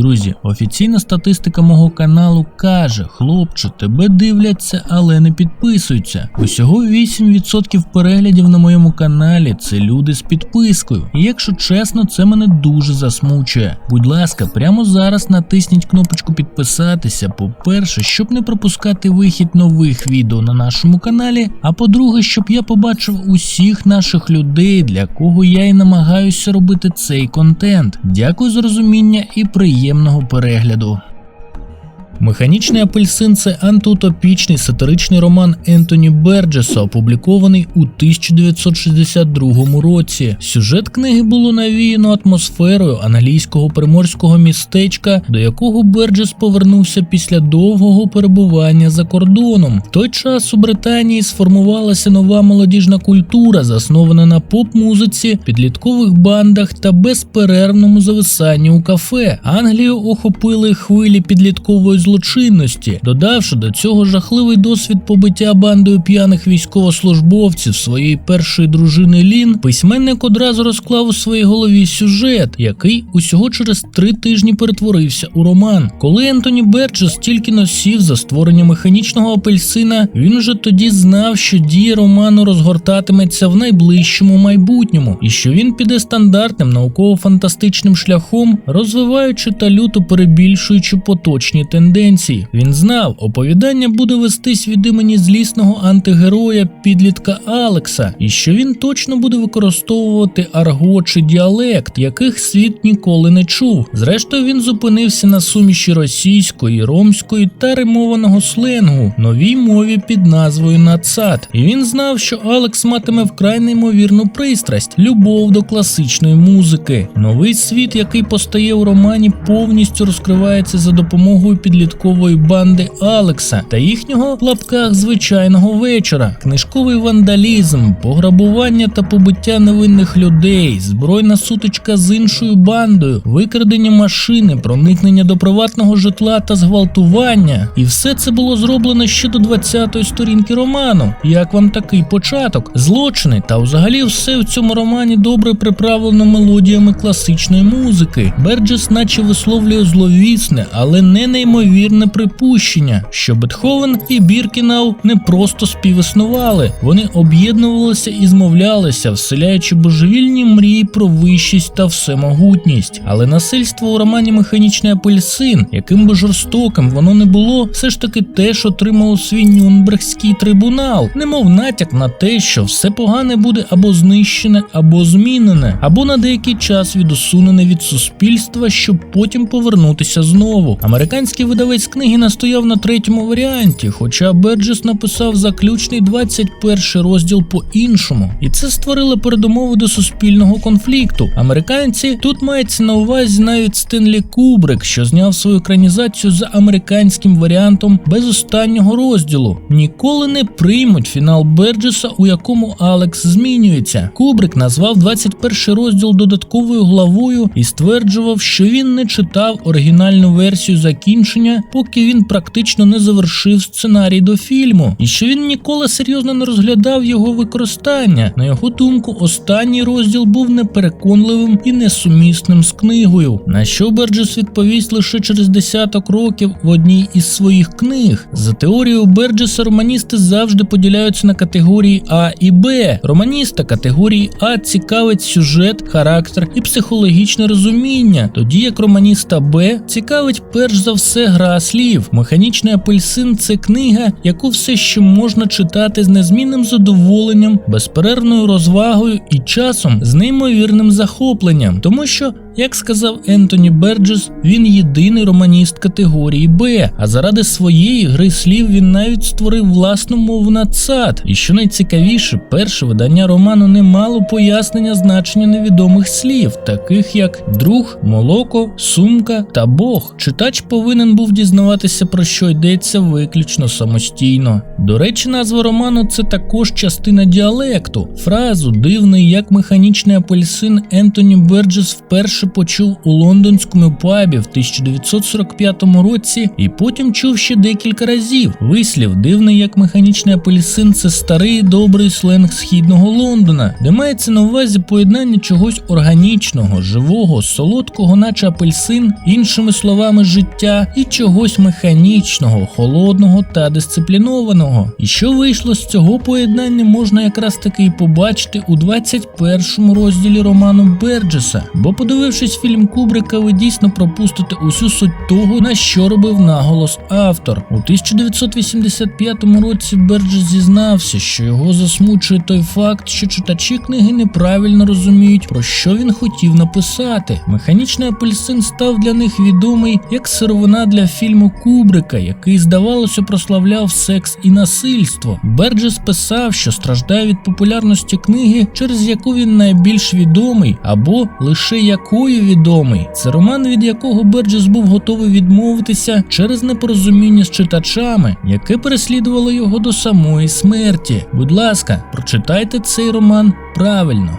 Друзі, офіційна статистика мого каналу каже: хлопче, тебе дивляться, але не підписуються. Усього 8% переглядів на моєму каналі це люди з підпискою. І якщо чесно, це мене дуже засмучує. Будь ласка, прямо зараз натисніть кнопочку підписатися. По-перше, щоб не пропускати вихід нових відео на нашому каналі. А по-друге, щоб я побачив усіх наших людей, для кого я і намагаюся робити цей контент. Дякую за розуміння і приємного перегляду. Механічний апельсин це антиутопічний сатиричний роман Ентоні Берджеса, опублікований у 1962 році. Сюжет книги було навіяно атмосферою англійського приморського містечка, до якого Берджес повернувся після довгого перебування за кордоном. В той час у Британії сформувалася нова молодіжна культура, заснована на поп-музиці, підліткових бандах та безперервному зависанні у кафе. Англію охопили хвилі підліткової злочинності, додавши до цього жахливий досвід побиття бандою п'яних військовослужбовців своєї першої дружини Лін, письменник одразу розклав у своїй голові сюжет, який усього через три тижні перетворився у роман. Коли Ентоні Берджес тільки носів за створення механічного апельсина, він уже тоді знав, що дія роману розгортатиметься в найближчому майбутньому, і що він піде стандартним науково-фантастичним шляхом, розвиваючи та люто перебільшуючи поточні тенденції. Він знав, оповідання буде вестись від імені злісного антигероя підлітка Алекса, і що він точно буде використовувати арго чи діалект, яких світ ніколи не чув. Зрештою, він зупинився на суміші російської, ромської та римованого сленгу, новій мові під назвою Нацат. І він знав, що Алекс матиме вкрай неймовірну пристрасть, любов до класичної музики. Новий світ, який постає у романі, повністю розкривається за допомогою підліткової банди Алекса та їхнього в лапках звичайного вечора, книжковий вандалізм, пограбування та побиття невинних людей, збройна сутичка з іншою бандою, викрадення машини, проникнення до приватного житла та зґвалтування. І все це було зроблено ще до 20-ї сторінки роману. Як вам такий початок? Злочини та взагалі все в цьому романі добре приправлено мелодіями класичної музики. Берджес, наче висловлює зловісне, але не неймовірне припущення, що Бетховен і Біркінау не просто співіснували, вони об'єднувалися і змовлялися, вселяючи божевільні мрії про вищість та всемогутність. Але насильство у романі Механічний апельсин, яким би жорстоким воно не було, все ж таки теж отримало свій Нюрнбергський трибунал, немов натяк на те, що все погане буде або знищене, або змінене, або на деякий час відусунене від суспільства, щоб потім повернутися знову. Американський видавець книги настояв на третьому варіанті, хоча Берджес написав заключний 21 розділ по-іншому, і це створило передумови до суспільного конфлікту. Американці тут мається на увазі навіть Стенлі Кубрик, що зняв свою екранізацію за американським варіантом без останнього розділу. Ніколи не приймуть фінал Берджеса, у якому Алекс змінюється. Кубрик назвав 21 розділ додатковою главою і стверджував, що він не читав оригінальну версію закінчення, поки він практично не завершив сценарій до фільму, і що він ніколи серйозно не розглядав його використання. На його думку, останній розділ був непереконливим і несумісним з книгою. На що Берджес відповість лише через десяток років в одній із своїх книг. За теорією Берджеса романісти завжди поділяються на категорії А і Б. Романіста категорії А цікавить сюжет, характер і психологічне розуміння, тоді як романіста Б цікавить перш за все гра слів. Механічний апельсин це книга, яку все ще можна читати з незмінним задоволенням, безперервною розвагою і часом з неймовірним захопленням, тому що. Як сказав Ентоні Берджес, він єдиний романіст категорії Б, а заради своєї гри слів він навіть створив власну мову на ЦАД. І що найцікавіше, перше видання роману не мало пояснення значення невідомих слів, таких як друг, молоко, сумка та Бог. Читач повинен був дізнаватися про що йдеться виключно самостійно. До речі, назва роману це також частина діалекту. Фразу дивний як механічний апельсин Ентоні Берджес вперше вперше почув у лондонському пабі в 1945 році, і потім чув ще декілька разів. Вислів дивний як механічний апельсин це старий добрий сленг східного Лондона, де мається на увазі поєднання чогось органічного, живого, солодкого, наче апельсин, іншими словами, життя, і чогось механічного, холодного та дисциплінованого. І що вийшло з цього поєднання, можна якраз таки і побачити у 21 розділі роману Берджеса. Бо, подивившись фільм Кубрика, ви дійсно пропустите усю суть того, на що робив наголос автор. У 1985 році Берджес зізнався, що його засмучує той факт, що читачі книги неправильно розуміють, про що він хотів написати. Механічний апельсин став для них відомий як сировина для фільму Кубрика, який, здавалося, прославляв секс і насильство. Берджес писав, що страждає від популярності книги, через яку він найбільш відомий, або лише собою відомий. Це роман, від якого Берджес був готовий відмовитися через непорозуміння з читачами, яке переслідувало його до самої смерті. Будь ласка, прочитайте цей роман правильно.